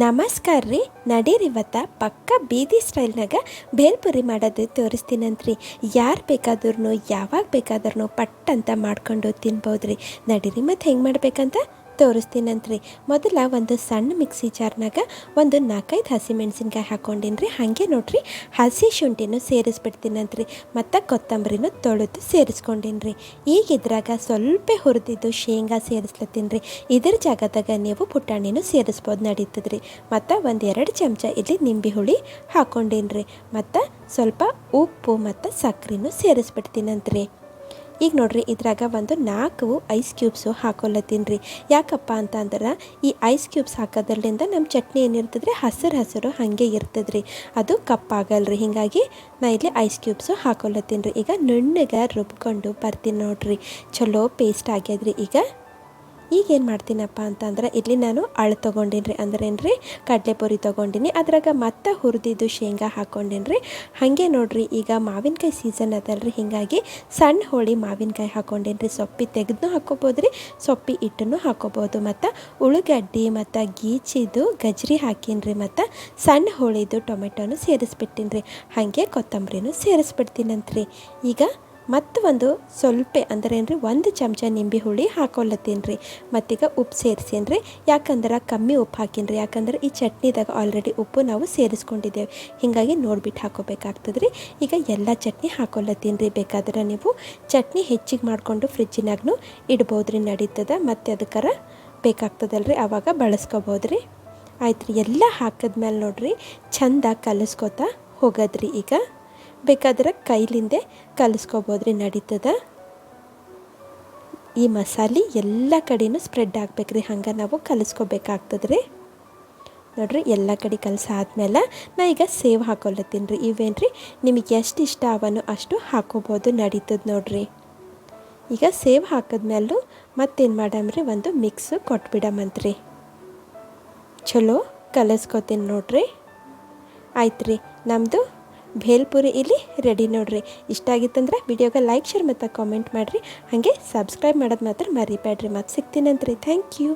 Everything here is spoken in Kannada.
ನಮಸ್ಕಾರ ರೀ ನಡೀರಿ ಇವತ್ತ ಪಕ್ಕ ಬೀದಿ ಸ್ಟೈಲ್ನಾಗ ಬೇಲ್ಪುರಿ ಮಾಡೋದು ತೋರಿಸ್ತೀನಂತ್ರಿ. ಯಾರು ಬೇಕಾದ್ರೂ ಯಾವಾಗ ಬೇಕಾದ್ರೂ ಪಟ್ ಅಂತ ಮಾಡ್ಕೊಂಡು ತಿನ್ಬೋದು ರೀ ನಡೀರಿ ಮತ್ತು ಹೆಂಗೆ ಮಾಡ್ಬೇಕಂತ? ತೋರಿಸ್ತೀನಂತ್ರಿ. ಮೊದಲ ಒಂದು ಸಣ್ಣ ಮಿಕ್ಸಿ ಜಾರ್ನಾಗ ಒಂದು ನಾಲ್ಕೈದು ಹಸಿ ಮೆಣಸಿನ್ಕಾಯಿ ರೀ ಹಾಗೆ ನೋಡ್ರಿ, ಹಸಿ ಶುಂಠಿನೂ ಸೇರಿಸ್ಬಿಡ್ತೀನಂತ್ರಿ. ಮತ್ತು ಕೊತ್ತಂಬರಿನೂ ತೊಳೆದು ಸೇರಿಸ್ಕೊಂಡಿನ್ರಿ. ಈಗ ಇದ್ರಾಗ ಸ್ವಲ್ಪ ಹುರಿದಿದ್ದು ಶೇಂಗಾ ಸೇರಿಸ್ಲತ್ತೀನಿ ರೀ ಇದ್ರ ಜಾಗದಾಗ ನೀವು ಪುಟಾಣಿನೂ ಸೇರಿಸ್ಬೋದು ನಡೀತದ್ರಿ. ಮತ್ತು ಒಂದು ಎರಡು ಚಮಚ ಇಲ್ಲಿ ನಿಂಬೆ ಹುಳಿ ಹಾಕ್ಕೊಂಡಿನ್ರಿ ಮತ್ತು ಸ್ವಲ್ಪ ಉಪ್ಪು ಮತ್ತು ಸಕ್ಕರೆನೂ ಸೇರಿಸ್ಬಿಡ್ತೀನಂತ್ರಿ. ಈಗ ನೋಡ್ರಿ, ಇದ್ರಾಗ ಒಂದು ನಾಲ್ಕು ಐಸ್ ಕ್ಯೂಬ್ಸು ಹಾಕೊಳ್ಳತ್ತೀನಿ ರೀ. ಯಾಕಪ್ಪ ಅಂತ ಅಂದ್ರೆ, ಈ ಐಸ್ ಕ್ಯೂಬ್ಸ್ ಹಾಕೋದ್ರಲ್ಲಿಂದ ನಮ್ಮ ಚಟ್ನಿ ಏನಿರ್ತದ್ರಿ, ಹಸಿರು ಹಸಿರು ಹಾಗೆ ಇರ್ತದ್ರಿ. ಅದು ಕಪ್ಪಾಗಲ್ರಿ. ಹೀಗಾಗಿ ನಾ ಇಲ್ಲಿ ಐಸ್ ಕ್ಯೂಬ್ಸು ಹಾಕೊಳ್ಳತ್ತೀನಿ ರೀ. ಈಗ ನುಣ್ಣಗೆ ರುಬ್ಕೊಂಡು ಬರ್ತೀನಿ ನೋಡ್ರಿ. ಚಲೋ ಪೇಸ್ಟ್ ಆಗ್ಯದ್ರಿ ಈಗ. ಈಗ ಏನು ಮಾಡ್ತೀನಪ್ಪ ಅಂತಂದ್ರೆ, ಇಲ್ಲಿ ನಾನು ಅಳು ತೊಗೊಂಡಿನಿ ರೀ ಕಡಲೆಪುರಿ ತೊಗೊಂಡಿನಿ, ಅದ್ರಾಗ ಮತ್ತೆ ಹುರಿದಿದ್ದು ಶೇಂಗಾ ಹಾಕ್ಕೊಂಡಿನಿ ರೀ ಹಾಗೆ ನೋಡ್ರಿ, ಈಗ ಮಾವಿನಕಾಯಿ ಸೀಸನ್ ಅದಲ್ರಿ, ಹೀಗಾಗಿ ಸಣ್ಣ ಹೋಳಿ ಮಾವಿನಕಾಯಿ ಹಾಕ್ಕೊಂಡಿನ್ರಿ ಸೊಪ್ಪಿ ತೆಗೆದು ಹಾಕೋಬೋದು ರೀ ಸೊಪ್ಪಿ ಹಿಟ್ಟನ್ನು ಹಾಕೋಬೋದು. ಮತ್ತು ಉಳ್ಳಾಗಡ್ಡಿ ಮತ್ತು ಗೀಚಿದು ಗಜ್ರಿ ಹಾಕೀನಿ ರೀ ಮತ್ತು ಸಣ್ಣ ಹೋಳಿದು ಟೊಮೆಟೊನು ಸೇರಿಸ್ಬಿಟ್ಟಿನಿ ರೀ ಹಾಗೆ ಕೊತ್ತಂಬರಿನೂ ಸೇರಿಸ್ಬಿಡ್ತೀನಂತ್ರಿ. ಈಗ ಮತ್ತು ಒಂದು ಸ್ವಲ್ಪ ಅಂದ್ರೆ ಏನು ರೀ ಒಂದು ಚಮಚ ನಿಂಬೆ ಹುಳಿ ಹಾಕೊಳತ್ತೀನಿ ರೀ ಮತ್ತೀಗ ಉಪ್ಪು ಸೇರಿಸೀನಿ ರೀ ಯಾಕಂದ್ರೆ ಕಮ್ಮಿ ಉಪ್ಪು ಹಾಕಿನಿ ರೀ ಯಾಕಂದ್ರೆ ಈ ಚಟ್ನಿದಾಗ ಆಲ್ರೆಡಿ ಉಪ್ಪು ನಾವು ಸೇರಿಸ್ಕೊಂಡಿದ್ದೇವೆ. ಹೀಗಾಗಿ ನೋಡ್ಬಿಟ್ಟು ಹಾಕೋಬೇಕಾಗ್ತದೆ ರೀ ಈಗ ಎಲ್ಲ ಚಟ್ನಿ ಹಾಕೊಳತ್ತೀನಿ ರೀ ಬೇಕಾದ್ರೆ ನೀವು ಚಟ್ನಿ ಹೆಚ್ಚಿಗೆ ಮಾಡಿಕೊಂಡು ಫ್ರಿಜ್ಜಿನಾಗೂ ಇಡ್ಬೋದು ರೀ ನಡೀತದ. ಮತ್ತು ಅದಕ್ಕರ ಬೇಕಾಗ್ತದಲ್ಲ ರೀ ಆವಾಗ ಬಳಸ್ಕೋಬೋದು ರೀ ಆಯ್ತು ರೀ ಎಲ್ಲ ಹಾಕಿದ್ಮೇಲೆ ನೋಡಿರಿ, ಚಂದ ಕಲಿಸ್ಕೊತಾ ಹೋಗೋದ್ರಿ ಈಗ. ಬೇಕಾದ್ರೆ ಕೈಲಿಂದೆ ಕಲಿಸ್ಕೊಬೋದ್ರಿ, ನಡೀತದ. ಈ ಮಸಾಲೆ ಎಲ್ಲ ಕಡೆನೂ ಸ್ಪ್ರೆಡ್ ಆಗ್ಬೇಕ್ರಿ, ಹಂಗೆ ನಾವು ಕಲಿಸ್ಕೋಬೇಕಾಗ್ತದೆ ರೀ ನೋಡ್ರಿ, ಎಲ್ಲ ಕಡೆ ಕಲಸಾದ್ಮೇಲೆ ನಾ ಈಗ ಸೇವ್ ಹಾಕೊಳತ್ತೀನಿ ರೀ ಇವೇನು ರೀ ನಿಮಗೆ ಎಷ್ಟು ಇಷ್ಟ ಅವನು ಅಷ್ಟು ಹಾಕೋಬೋದು, ನಡೀತದೆ ನೋಡ್ರಿ. ಈಗ ಸೇವ್ ಹಾಕಿದ್ಮೇಲೂ ಮತ್ತೇನು ಮಾಡಮ್ರಿ, ಒಂದು ಮಿಕ್ಸ್ ಕೊಟ್ಬಿಡಮಂತ್ರಿ. ಚಲೋ, ಕಲಿಸ್ಕೋತೀನಿ ನೋಡ್ರಿ. ಆಯ್ತು ರೀ ನಮ್ಮದು ಭೇಲ್ಪುರಿ ಇಲ್ಲಿ ರೆಡಿ ನೋಡ್ರಿ. ಇಷ್ಟ ಆಗಿತ್ತಂದ್ರೆ ವಿಡಿಯೋಗೆ ಲೈಕ್ ಶೇರ್ ಮತ್ತು ಕಾಮೆಂಟ್ ಮಾಡಿರಿ. ಹಾಗೆ ಸಬ್ಸ್ಕ್ರೈಬ್ ಮಾಡೋದು ಮಾತ್ರ ಮರಿಬೇಡ್ರಿ ಮತ್ತು ಸಿಗ್ತೀನಂತ್ರಿ ಥ್ಯಾಂಕ್ ಯು